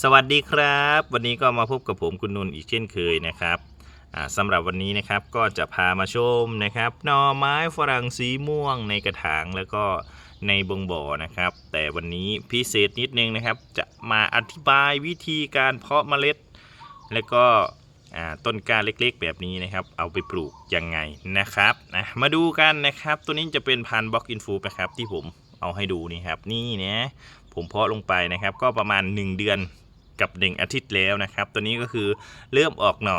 สวัสดีครับ วันนี้ก็มาพบกับผมคุณนุ่นอีกเช่นเคยนะครับสำหรับวันนี้นะครับก็จะพามาชมนะครับหน่อไม้ฝรั่งสีม่วงในกระถางแล้วก็ในบงบ่อนะครับ แต่วันนี้พิเศษนิดนึงนะครับ จะมาอธิบายวิธีการเพาะเมล็ด แล้วก็ต้นกล้าเล็กๆ แบบนี้นะครับ เอาไปปลูกยังไงนะครับนะมาดูกันนะครับ ตัวนี้จะเป็นพันบล็อกอินฟูนะครับที่ผมเอาให้ดูนี่ครับนี่นะผมเพาะลงไปนะครับ ก็ประมาณ 1 เดือน กับหนึ่งอาทิตย์แล้วนะครับ ตัวนี้ก็คือเริ่มออกหน่อ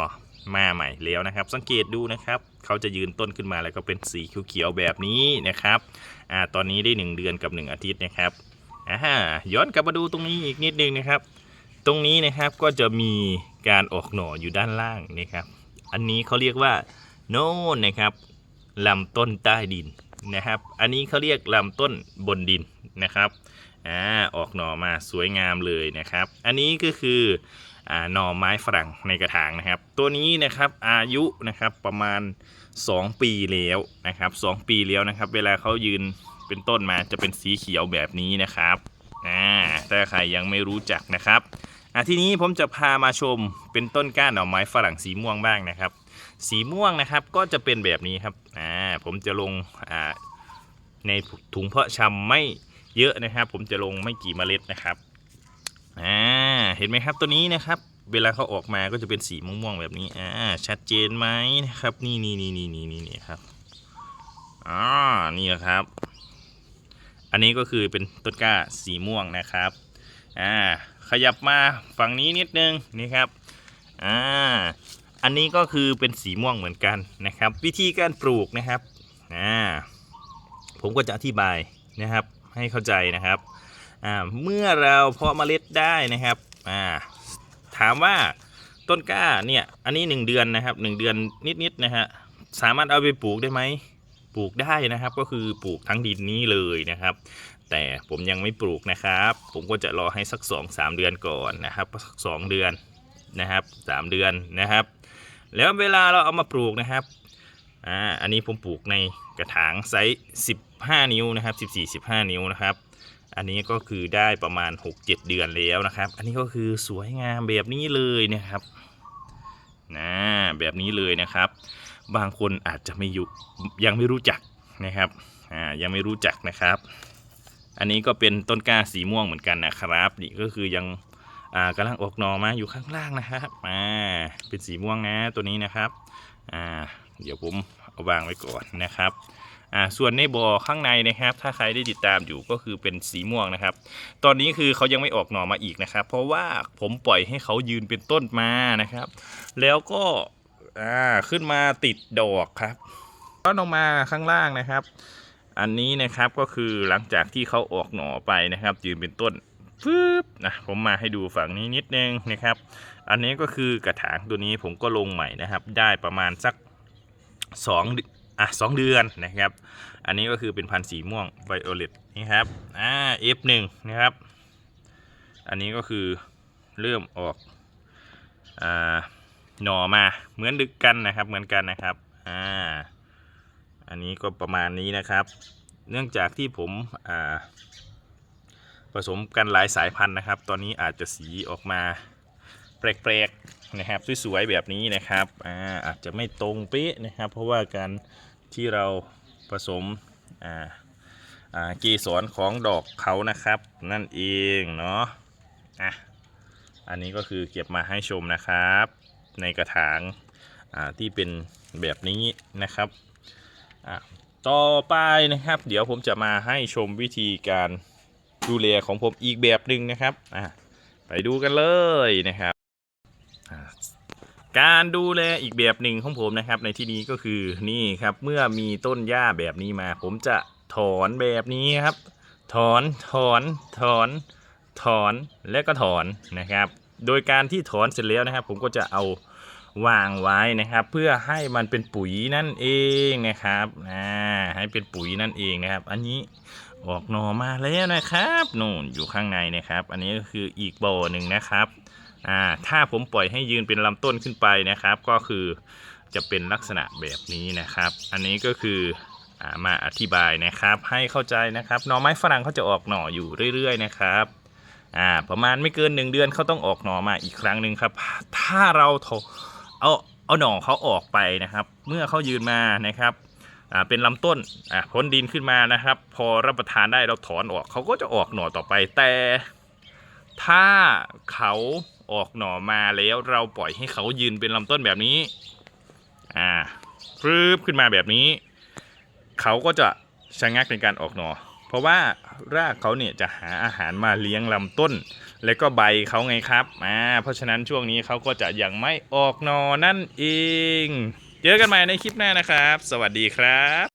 มาใหม่แล้วนะครับ สังเกตดูนะครับ เขาจะยืนต้นขึ้นมาแล้วก็เป็นสีเขียวๆแบบนี้นะครับอ่าตอนนี้ได้ 1 เดือนกับ 1 อาทิตย์นะครับอ่าย้อนกลับมาดูตรงนี้อีกนิดนึงนะครับ ตรงนี้นะครับก็จะมีการออกหน่ออยู่ด้านล่างนะครับ อันนี้เขาเรียกว่าโน่นนะครับลำต้นใต้ดินนะครับ อันนี้เขาเรียกลำต้นบนดินนะครับ อ่าออกหน่อมาสวยงามเลยนะครับ อันนี้ก็คืออ่าหน่อไม้ฝรั่งในกระถางนะครับ ตัวนี้นะครับอายุนะครับประมาณ 2 ปีแล้วนะครับ 2 ปีแล้วนะครับ เวลาเขายืนเป็นต้นมาจะเป็นสีเขียวแบบนี้นะครับอ่าถ้าใครยังไม่รู้จักนะครับอ่าทีนี้ผมจะพามาชมเป็นต้นก้านหน่อไม้ฝรั่งสีม่วงบ้างนะครับ สีม่วงนะครับก็จะเป็นแบบนี้ครับอ่าผมจะลงอ่าในถุงเพาะชำไม่ เยอะนะครับ ผมจะลงไม่กี่เมล็ดนะครับอ่าเห็นไหมครับตัวนี้นะครับ เวลาเขาออกมาก็จะเป็นสีม่วงๆแบบนี้อ่าชัดเจนไหมนะครับ นี่นี่นี่นี่นี่นี่นี่ครับอ่านี่นะครับ อันนี้ก็คือเป็นต้นกล้าสีม่วงนะครับอ่าขยับมาฝั่งนี้นิดนึงนี่ครับอ่าอันนี้ก็คือเป็นสีม่วงเหมือนกันนะครับ วิธีการปลูกนะครับอ่าผมก็จะอธิบายนะครับ ให้เข้าใจนะครับเมื่อเราเพาะเมล็ดได้นะครับาถามว่าต้นกล้าเนี่ยอันนี้ 1 เดือนนะครับ 1 เดือนนิดๆนะฮะสามารถเอาไปปลูกได้ไหมปลูกได้นะครับ ก็คือปลูกทั้งดินนี้เลยนะครับ แต่ผมยังไม่ปลูกนะครับ ผมก็จะรอให้สัก 2 3 เดือนก่อนนะครับสักสองเดือนนะครับ 3 เดือนนะครับ แล้วเวลาเราเอามาปลูกนะครับ อ่าอันนี้ผมปลูกในกระถางไซส์ 15 นิ้วนะครับ 14 15 นิ้วนะครับ อันนี้ก็คือได้ประมาณ 6-7 เดือนแล้วนะครับ อันนี้ก็คือสวยงามแบบนี้เลยนะครับนะแบบนี้เลยนะครับ บางคนอาจจะไม่ยุยังไม่รู้จักนะครับอ่ายังไม่รู้จักนะครับ อันนี้ก็เป็นต้นกล้าสีม่วงเหมือนกันนะครับ นี่ก็คือยังอ่ากำลังออกหนอมาอยู่ข้างล่างนะครับอ่าเป็นสีม่วงนะตัวนี้นะครับอ่า เดี๋ยวผมเอาวางไว้ก่อนนะครับอ่าส่วนในบ่อข้างในนะครับ ถ้าใครได้ติดตามอยู่ก็คือเป็นสีม่วงนะครับ ตอนนี้คือเขายังไม่ออกหน่อมาอีกนะครับ เพราะว่าผมปล่อยให้เขายืนเป็นต้นมานะครับ แล้วก็อ่าขึ้นมาติดดอกครับก็ลงมาข้างล่างนะครับ อันนี้นะครับก็คือหลังจากที่เขาออกหน่อไปนะครับ ยืนเป็นต้นปึ๊บนะผมมาให้ดูฝั่งนี้นิดนึงนะครับ อันนี้ก็คือกระถางตัวนี้ผมก็ลงใหม่นะครับ ได้ประมาณสัก สองอะสองเดือนนะครับ อันนี้ก็คือเป็นพันธุ์สีม่วงไวโอเลตนี่ครับอ่า F1 นะครับ อันนี้ก็คือเริ่มออกอ่าหน่อมาเหมือนดึกกันนะครับเหมือนกันนะครับอ่าอันนี้ก็ประมาณนี้นะครับ เนื่องจากที่ผมอ่าผสมกันหลายสายพันธุ์นะครับ ตอนนี้อาจจะสีออกมา แปลกๆนะครับสวยๆแบบนี้นะครับอาอาจจะไม่ตรงเป๊ะนะครับ เพราะว่าการที่เราผสมอ่าอ่าเกสรของดอกเขานะครับ นั่นเองเนาะอะอันนี้ก็คือเก็บมาให้ชมนะครับ ในกระถางอ่าที่เป็นแบบนี้นะครับอะต่อไปนะครับ เดี๋ยวผมจะมาให้ชมวิธีการดูแลของผมอีกแบบหนึ่งนะครับอะไปดูกันเลยนะครับ การดูแลอีกแบบหนึ่งของผมนะครับ ในที่นี้ก็คือนี่ครับเมื่อมีต้นหญ้าแบบนี้มา ผมจะถอนแบบนี้ครับ ถอนถอนถอนถอนและก็ถอนนะครับ โดยการที่ถอนเสร็จแล้วนะครับ ผมก็จะเอาวางไว้นะครับ เพื่อให้มันเป็นปุ๋ยนั่นเองนะครับอ่าให้เป็นปุ๋ยนั่นเองนะครับ อันนี้ออกหน่อมาแล้วนะครับนู่นอยู่ข้างในนะครับ อันนี้ก็คืออีกบ่อหนึ่งนะครับ อ่าถ้าผมปล่อยให้ยืนเป็นลำต้นขึ้นไปนะครับ ก็คือจะเป็นลักษณะแบบนี้นะครับ อันนี้ก็คืออ่ามาอธิบายนะครับ ให้เข้าใจนะครับหน่อไม้ฝรั่งเขาจะออกหน่ออยู่เรื่อยๆนะครับอ่าประมาณไม่เกินหนึ่งเดือนเขาต้องออกหน่อมาอีกครั้งหนึ่งครับ ถ้าเราเอาเอาหน่อเขาออกไปนะครับ เมื่อเขายืนมานะครับอ่าเป็นลำต้นอ่าพ้นดินขึ้นมานะครับ พอรับประทานได้เราถอนออกเขาก็จะออกหน่อต่อไปแต่ถ้าเขา ออกหน่อมาแล้วเราปล่อยให้เขายืนเป็นลำต้นแบบนี้ อ่าปรืบขึ้นมาแบบนี้ เขาก็จะชะงักในการออกหน่อ เพราะว่ารากเขาเนี่ยจะหาอาหารมาเลี้ยงลำต้น และก็ใบเขาไงครับอ่าเพราะฉะนั้นช่วงนี้เขาก็จะยังไม่ออกหน่อนั่นเอง เจอกันใหม่ในคลิปหน้านะครับ สวัสดีครับ